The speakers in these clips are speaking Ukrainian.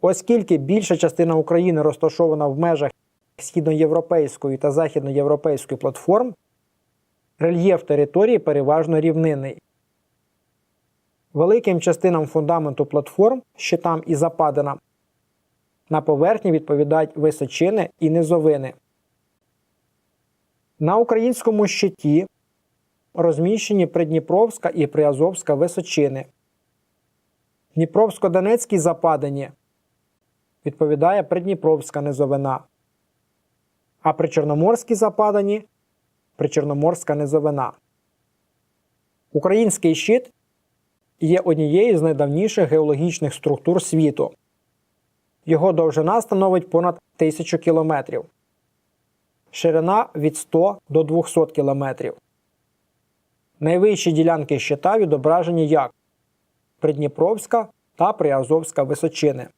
Оскільки більша частина України розташована в межах східноєвропейської та західноєвропейської платформ, рельєф території переважно рівнинний. Великим частинам фундаменту платформ, щитам і западинам, на поверхні відповідають височини і низовини. На українському щиті розміщені Придніпровська і Приазовська височини. Дніпровсько-Донецькій западині відповідає Придніпровська низовина. А при Чорноморській западині Причорноморська низовина. Український щит є однією з найдавніших геологічних структур світу. Його довжина становить понад 1000 кілометрів, ширина від 100 до 200 кілометрів. Найвищі ділянки щита відображені як Придніпровська та Приазовська височини.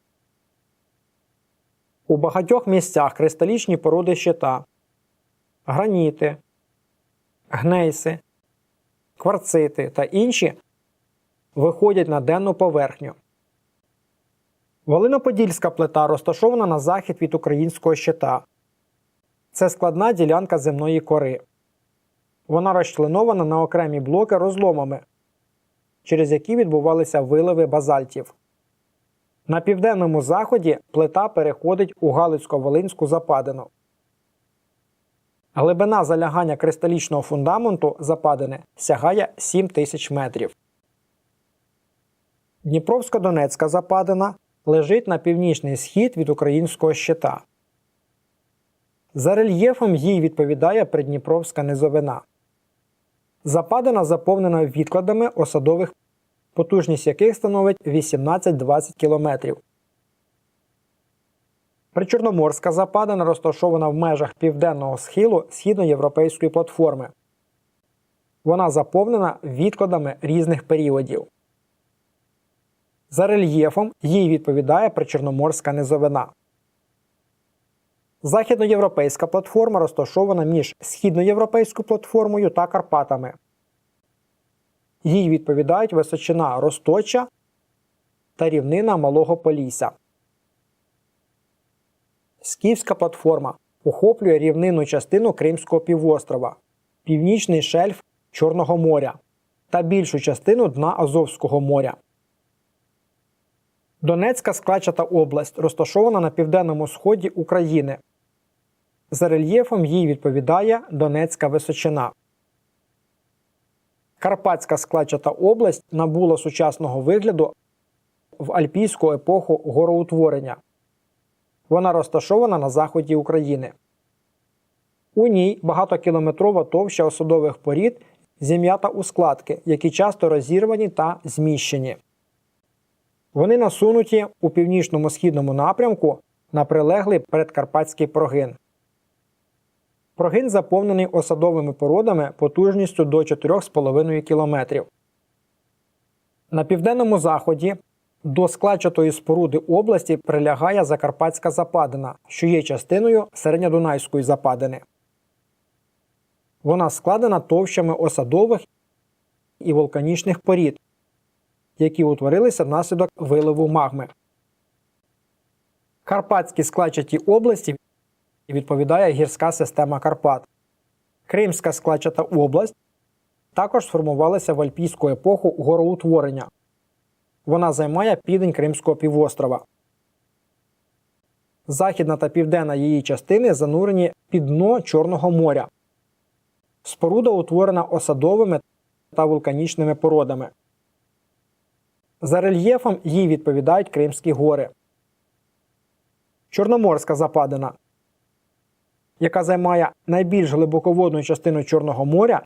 У багатьох місцях кристалічні породи щита, граніти, гнейси, кварцити та інші виходять на денну поверхню. Волиноподільська плита розташована на захід від українського щита. Це складна ділянка земної кори. Вона розчленована на окремі блоки розломами, через які відбувалися виливи базальтів. На південному заході плита переходить у Галицько-Волинську западину. Глибина залягання кристалічного фундаменту западини сягає 7 тисяч метрів. Дніпровсько-Донецька западина лежить на північний схід від українського щита. За рельєфом їй відповідає Придніпровська низовина. Западина заповнена відкладами осадових, потужність яких становить 18-20 км. Причорноморська западина розташована в межах південного схилу східноєвропейської платформи. Вона заповнена відкладами різних періодів. За рельєфом їй відповідає Причорноморська низовина. Західноєвропейська платформа розташована між східноєвропейською платформою та Карпатами. Їй відповідають височина Росточа та рівнина Малого Полісся. Скіфська платформа охоплює рівнинну частину Кримського півострова, північний шельф Чорного моря та більшу частину дна Азовського моря. Донецька складчата область розташована на південному сході України. За рельєфом їй відповідає Донецька височина. Карпатська складчата область набула сучасного вигляду в альпійську епоху гороутворення. Вона розташована на заході України. У ній багатокілометрова товща осадових порід зім'ята у складки, які часто розірвані та зміщені. Вони насунуті у північному східному напрямку на прилеглий передкарпатський прогин. Прогин заповнений осадовими породами потужністю до 4,5 км. На південному заході до складчатої споруди області прилягає Закарпатська западина, що є частиною середньодунайської западини. Вона складена товщами осадових і вулканічних порід, які утворилися внаслідок виливу магми. Карпатські складчаті області відповідає гірська система Карпат. Кримська складчата область також сформувалася в альпійську епоху гороутворення. Вона займає південь Кримського півострова. Західна та південна її частини занурені під дно Чорного моря. Споруда утворена осадовими та вулканічними породами. За рельєфом їй відповідають Кримські гори. Чорноморська западина, яка займає найбільш глибоководну частину Чорного моря,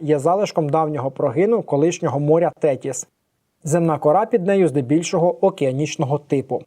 є залишком давнього прогину колишнього моря Тетіс. Земна кора під нею здебільшого океанічного типу.